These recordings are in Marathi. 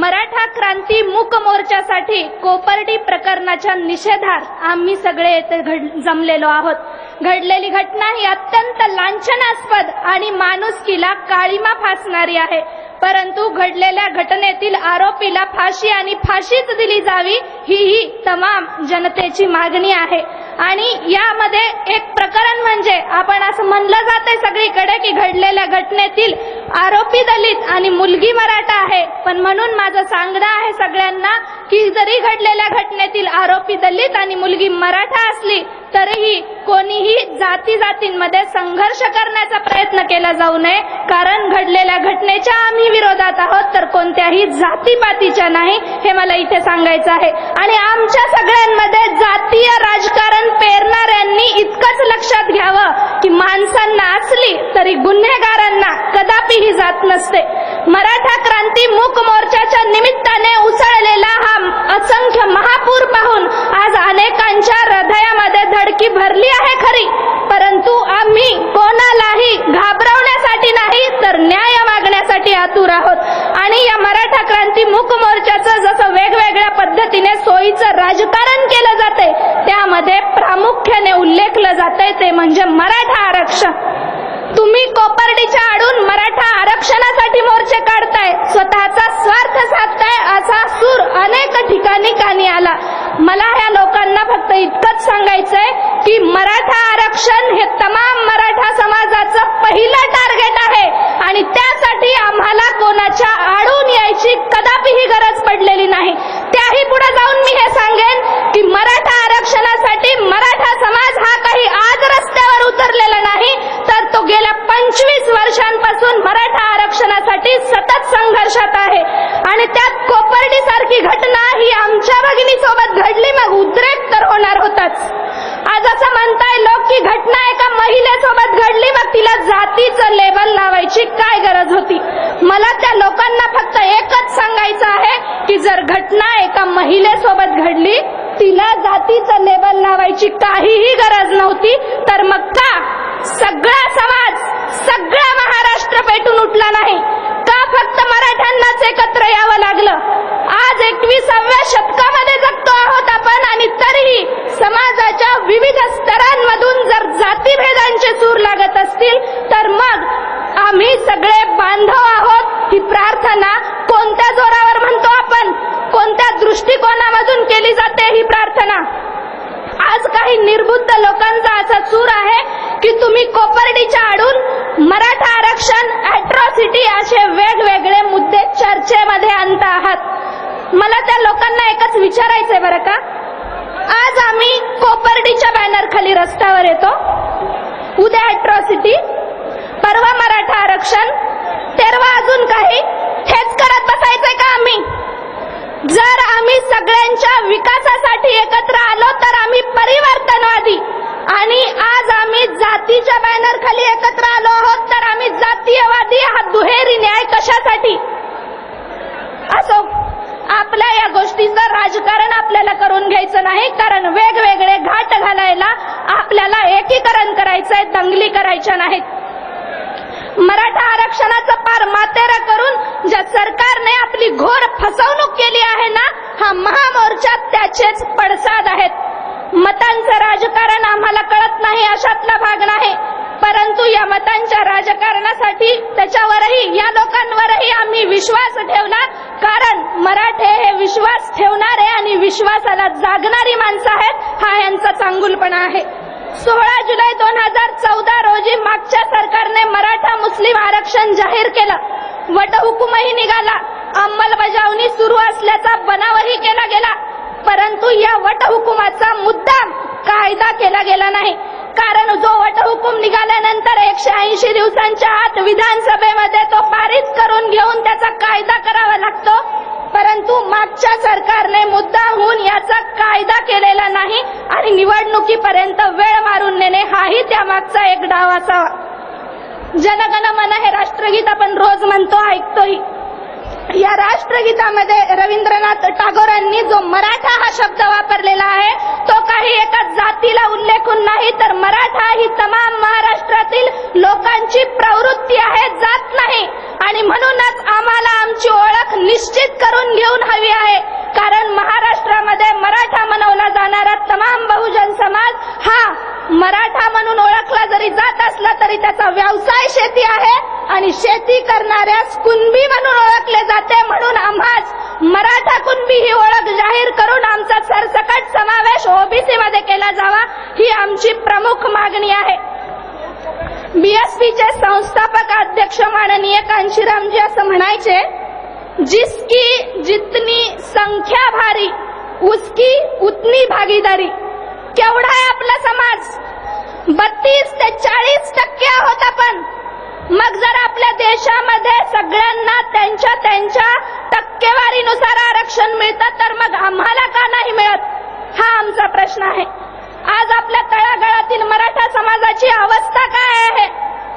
मराठा क्रांती मूक मोर्चासाठी कोपर्डी प्रकरणाच्या निषेधार्थ आम्ही सगळे येथे घड जमलेलो आहोत. घडलेली घटना ही अत्यंत लांछनास्पद आणि माणुसकीला काळीमा फासणारी आहे. परंतु घडलेल्या घटनेतील आरोपीला फाशी आणि फाशीच दिली जावी ही ही तमाम जनतेची मागणी आहे. आणि यामध्ये एक प्रकरण म्हणजे आपण असं म्हणलं जाते सगळीकडे की घडलेल्या घटनेतील आरोपी दलित आणि मुलगी मराठा आहे. पण म्हणून माझं सांगणं आहे सगळ्यांना की जरी घडलेल्या घटनेतील आरोपी दलित आणि मुलगी मराठा असली तरीही कोणीही जाती जातींमध्ये संघर्ष करण्याचा प्रयत्न केला जाऊ नये. कारण घडलेल्या घटनेच्या आम्ही विरोधात आहोत तर कोणत्याही जातीपातीच्या नाही हे मला इथे सांगायचं आहे. आणि आमच्या सगळ्यांमध्ये जातीय राजकारण पेरणाऱ्यांनी इतकंच लक्षात घ्यावं की माणसांना असली तरी गुन्हेगारांना कदापि ही जात नसते. मराठा क्रांती मूक मोर्चाच्या निमित्ताने उसळलेला हा असंख्य महापूर पाहून आज अनेकांच्या हृदयामध्ये धडकी भरली आहे खरी. परंतु आम्ही कोणालाही घाबरवण्यासाठी नाही तर न्याय मागण्यासाठी आतुर आहोत. आणि या मराठा क्रांती मूक मोर्चाचं जसं वेगवेगळ्या पद्धतीने सोयीचं राजकारण केलं जाते उल्लेखलं जातंय ते म्हणजे मराठा आरक्षण. तुम्ही कोपर्डीच्या आडून मराठा आरक्षणासाठी मोर्चे काढताय स्वतःचा स्वार्थ साधताय असा सूर अनेक ठिकाणी कानी आला. मला ह्या लोकांना फक्त इतकंच सांगायचंय की मराठा आरक्षण हे तमाम मराठा समाजाचं पहिलं टार्गेट आहे आणि त्यासाठी आम्हाला कोणाच्या आडून यायची कदापिही गरज पडलेली नाही. त्याही पुढे जाऊन मी हे सांगेन की मराठा आरक्षणासाठी मराठा समाज हा काही आज रस्त्यावर उतरलेला नाही तर तो गेल्या पंचवीस वर्षांपासून मराठा आरक्षणासाठी सतत संघर्षात आहे. आणि त्यात कोपर्डी सारखी घटना ही आमच्या भगिनी सोबत घडली मग उद्रेक तर होणार होताच. आज असं म्हणताय लोक की घटना एका महिलेसोबत घडली मग तिला जातीचं लेबल लावायची काय गरज होती? मला त्या लोकांना फक्त एकच सांगायचं आहे की जर घटना एका महिलेसोबत घडली तिला जातीचं लेबल लावायची काहीही गरज नव्हती तर मग का सगळा समाज सगळा महाराष्ट्र पेटून उठला नाही. का फक्त मराठ्यांनाच एकत्र यावं लागलं? आज एकविसाव्या शतकामध्ये जगतो आहोत आपण आणि तरीही समाजाच्या विविध स्तरांमधून जर जातीभेदांचे सूर लागत असतील तर मग आम्ही सगळे बांधव आहोत ही प्रार्थना कोणत्या जोरावर म्हणतो आपण? कोणत्या दृष्टिकोनामधून केली जाते ही प्रार्थना? आज काही निर्बुद्ध लोकांचा असा सूर आहे की तुम्ही कोपर्डीच्या आडून मराठा आरक्षण अॅट्रॉसिटी असे वेगवेगळे मुद्दे चर्चेमध्ये आणता आहात. मला त्या लोकांना एकच विचारायचंय बरं का? आज आम्ही कोपर्डीच्या बॅनर खाली रस्त्यावर येतो. उद्या अॅट्रॉसिटी परवा मराठा आरक्षण तेरवा अजून काही. हेच करत बसायचंय का आम्ही? जर आम्ही सगळ्यांच्या विकासासाठी एकत्र आलो तर आम्ही परिवर्तनवादी. आणि आज आम्ही जातीच्या बॅनर खाली एकत्र आलो आहोत. तर आम्ही जातीयवादी हा दुहेरी न्याय कशासाठी? असो आपल्या या गोष्टीचं राजकारण आपल्याला करून घ्यायचं नाही. कारण वेगवेगळे घाट घालायला आपल्याला एकीकरण करायचंय दंगली करायच्या नाहीत. मराठा आरक्षणाचं पार मातेरा करून ज्या सरकारने आपली घोर फसवणूक केली आहे ना हा महामोर्चा त्याचेच पडसाद आहेत. मतांचं राजकारण आम्हाला कळत नाही अशातला भाग नाही. परंतु या मतांच्या राजकारणासाठी त्याच्यावरही या लोकांवरही आम्ही विश्वास ठेवला कारण मराठे हे विश्वास ठेवणारे आणि विश्वासाला जागणारी माणसं आहेत हा यांचा चांगुलपणा आहे. सोळा जुलै दोन हजार चौदा रोजी मागच्या सरकारने मराठा मुस्लिम आरक्षण जाहीर केलं. वटहुकूमही निघाला. अंमलबजावणी सुरू असल्याचा बनावही केला गेला. परंतु या वटहुकुमाचा मुद्दाम कायदा केला गेला नाही. कारण जो वटहुकूम निघाल्यानंतर एकशे ऐंशी दिवसांच्या आत विधानसभेमध्ये तो पारित करून घेऊन त्याचा कायदा करावा लागतो. परंतु मागच्या सरकारने मुद्दाहून याचा कायदा केलेला नाही आणि निवडणुकीपर्यंत वेळ मारून नेणे हाही त्यामागचा एक डाव असावा. जनगण मन हे राष्ट्रगीत आपण रोज म्हणतो ऐकतोही. या राष्ट्रगीतामध्ये रवींद्रनाथ टागोर टागोरांनी जो मराठा हा शब्द वापरलेला आहे तो काही एका जातीला उल्लेखून नाही तर मराठा ही तमाम महाराष्ट्रातील लोकांची प्रवृत्ती आहे जात नाही. आणि म्हणूनच आम्हाला आमची ओळख निश्चित करून घेऊन हवी आहे कारण महाराष्ट्रामध्ये मराठा मनवला जाणारा तमाम बहु समाज हा मराठा म्हणून ओळखला जरी जात असला तरी त्याचा व्यवसाय शेती आहे आणि शेती करणाऱ्यास कुणबी म्हणून ओळखले जाते म्हणून आम्हाच मराठा कुणबी ही ओळख जाहीर करून आमचा सरसकट समावेश ओबीसी मध्ये केला जावा ही आमची प्रमुख मागणी आहे. बीएसपीचे संस्थापक अध्यक्ष माननीय कांशीरामजी असं म्हणायचे जिसकी जितनी संख्या भारी उसकी उतनी भागीदारी. केवढा आहे आपला समाज? बत्तीस ते चाळीस टक्के आहोत आपण. मग जर आपल्या देशामध्ये सगळ्यांना त्यांच्या त्यांच्या टक्केवारीनुसार आरक्षण मिळतं तर मग आम्हाला का नाही मिळत? हा आमचा प्रश्न आहे. आज आपल्या तळागाळातील मराठा समाजाची अवस्था काय आहे?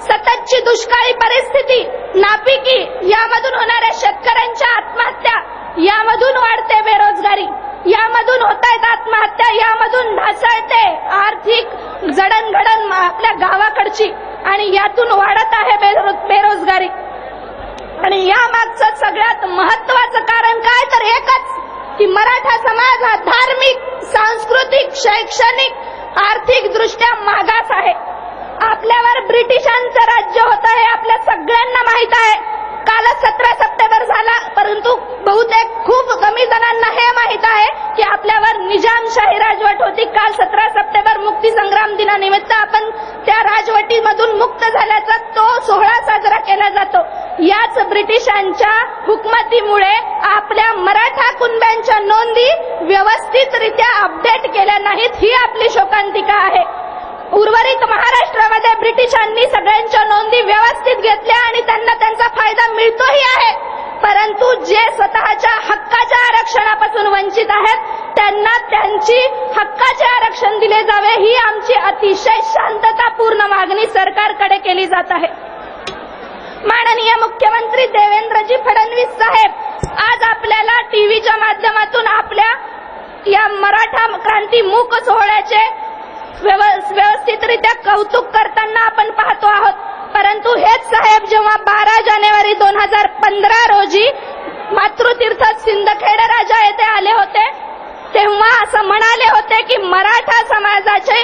सततची दुष्काळी परिस्थिती नापिकी यामधून होणाऱ्या शेतकऱ्यांच्या आत्महत्या यामधून वाढते बेरोजगारी. आहेत आत्महत्या यामधून ढासळते. आर्थिक जडणघडण आपल्या गावाकडची आणि यातून वाढत आहे बेरोजगारी. आणि या मागचं सगळ्यात महत्वाचं कारण काय तर एकच की मराठा समाज हा धार्मिक सांस्कृतिक शैक्षणिक आर्थिक दृष्ट्या मागास आहे. आपल्यावर ब्रिटिशांचं राज्य होतं हे आपल्या सगळ्यांना माहीत आहे. कालच सतरा सप्टेंबर झाला परंतु बहुतेक खूप कमी जणांना हे माहीत आहे की आपल्यावर निजामशाही राजवट होती. काल सतरा सप्टेंबर मुक्ती संग्राम दिनानिमित्त आपण त्या राजवटीमधून मुक्त झाल्याचा तो सोहळा साजरा केला जातो. याच ब्रिटिशांच्या हुकमतीमुळे आपल्या मराठा कुणब्यांच्या नोंदी व्यवस्थितरित्या अपडेट केल्या नाहीत. ही आपली शोकांतिका आहे. उर्वरित महाराष्ट्रामध्ये ब्रिटिशांनी सगळ्यांच्या नोंदी व्यवस्थित घेतल्या आणि त्यांना त्यांचा फायदा मिळतोही आहे. परंतु जे स्वतःच्या हक्काच्या आरक्षणापासून वंचित आहेत त्यांना त्यांची हक्काचे आरक्षण दिले जावे ही आमची अतिशय शांततापूर्ण मागणी सरकारकडे केली जात आहे. माननीय मुख्यमंत्री देवेंद्रजी फडणवीस साहेब आज आपल्याला टीव्हीच्या माध्यमातून आपल्या या मराठा क्रांती मूक सोहळ्याचे व्यवस्थितरित्या कौतुक करताना आपण पाहतो आहोत. परंतु हेच साहेब जेव्हा बारा जानेवारी दोन हजार पंधरा रोजी मातृतीर्थ सिंदखेड राजा येथे आले होते तेव्हा असं म्हणाले होते की मराठा समाजाचे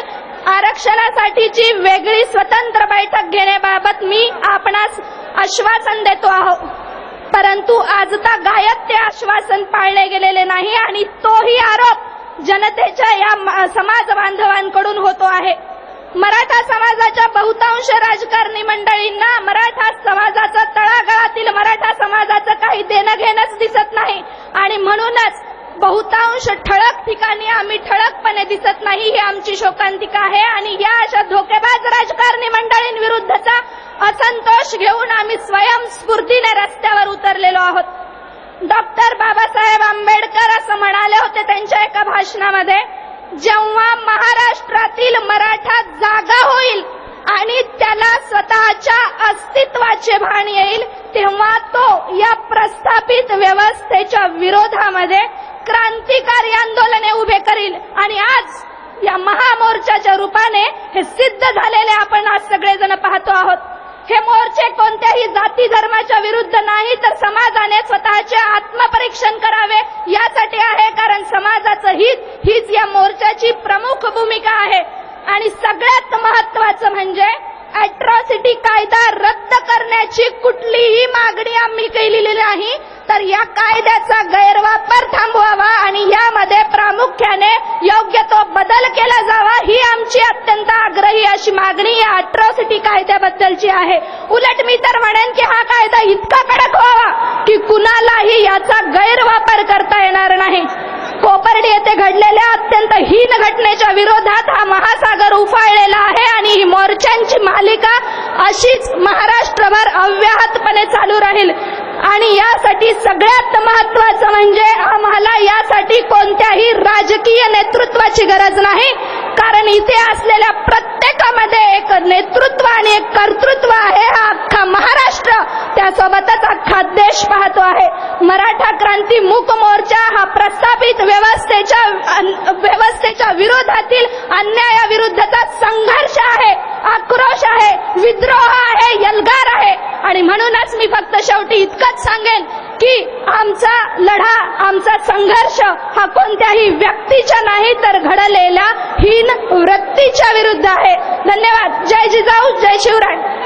आरक्षणासाठीची वेगळी स्वतंत्र बैठक घेण्याबाबत मी आपणास आश्वासन देतो आहोत परंतु आजता गायत ते आश्वासन पाळले गेलेले नाही आणि तोही आरोप जनतेच्या या म- समाज बांधवांकडून होतो आहे. मराठा समाजाच्या बहुतांश राजकारणी मंडळींना मराठा समाजाचं तळागाळातील मराठा समाजाचं काही देणं घेणंच दिसत नाही. आणि म्हणूनच बहुतांश ठळक ठिकाणी आम्ही ठळकपणे दिसत नाही ही आमची शोकांतिका आहे. आणि या अशा धोकेबाज राजकारणी मंडळींविरुद्धचा असंतोष घेऊन आम्ही स्वयंस्फूर्तीने रस्त्यावर उतरलेलो आहोत. डॉक्टर बाबासाहेब भाषणामध्ये जेव्हा महाराष्ट्रातील मराठा जागा होईल आणि त्याला स्वतःच्या अस्तित्वाचे भान येईल तेव्हा तो या प्रस्थापित व्यवस्थेच्या विरोधामध्ये क्रांतिकारी आंदोलने उभे करील. आणि आज या महामोर्चाच्या रूपाने हे सिद्ध झालेले आपण आज सगळेजण पाहतो आहोत. हे मोर्चे कोणत्याही जाती धर्माच्या विरुद्ध नाही तर समाजाने स्वतःचे आत्मपरीक्षण करावे यासाठी आहे कारण समाजाचं हित हीच या मोर्चाची प्रमुख भूमिका आहे. आणि सगळ्यात महत्वाचं म्हणजे अॅट्रॉसिटी कायदा रद्द करण्याची कुठलीही मागणी आम्ही केलेली नाही. तर या कायद्याचा गैरवापर थांबवावा आणि यामध्ये प्रामुख्याने योग्य तो बदल केला जावा ही आमची अत्यंत आग्रही अशी मागणी या अट्रॉसिटी कायद्याबद्दलची आहे. उलट मी तर म्हणेन की हा कायदा इतका कडक व्हावा की कुणालाही याचा गैरवापर करता येणार नाही. कोपर्डी येथे घडलेल्या अत्यंत हीन घटनेच्या विरोधात हा महासागर उफाळलेला आहे आणि ही मोर्चांची मालिका अशीच महाराष्ट्रभर अव्याहतपणे चालू राहील. आणि यासाठी सगळ्यात महत्वाचं म्हणजे आम्हाला यासाठी कोणत्याही राजकीय नेतृत्वाची गरज नाही. कारण इथे असलेल्या प्रत्येकामध्ये एक नेतृत्व आणि एक कर्तृत्व आहे हा अख्खा महाराष्ट्र. त्यासोबतच अख्खा देश पाहतो आहे. मराठा क्रांती मूक मोर्चा हा प्रस्थापित व्यवस्थेच्या अन- व्यवस्थेच्या विरोधातील अन्यायाविरुद्धचा संघर्ष आहे आक्रोश आहे विद्रोह आणि म्हणूनच मी फक्त शेवटी इतकंच सांगेन की आमचा लढा आमचा संघर्ष हा कोणत्याही व्यक्तीच्या नाही तर घडलेल्या हीन वृत्तीच्या विरुद्ध आहे. धन्यवाद. जय जिजाऊ जय शिवराय.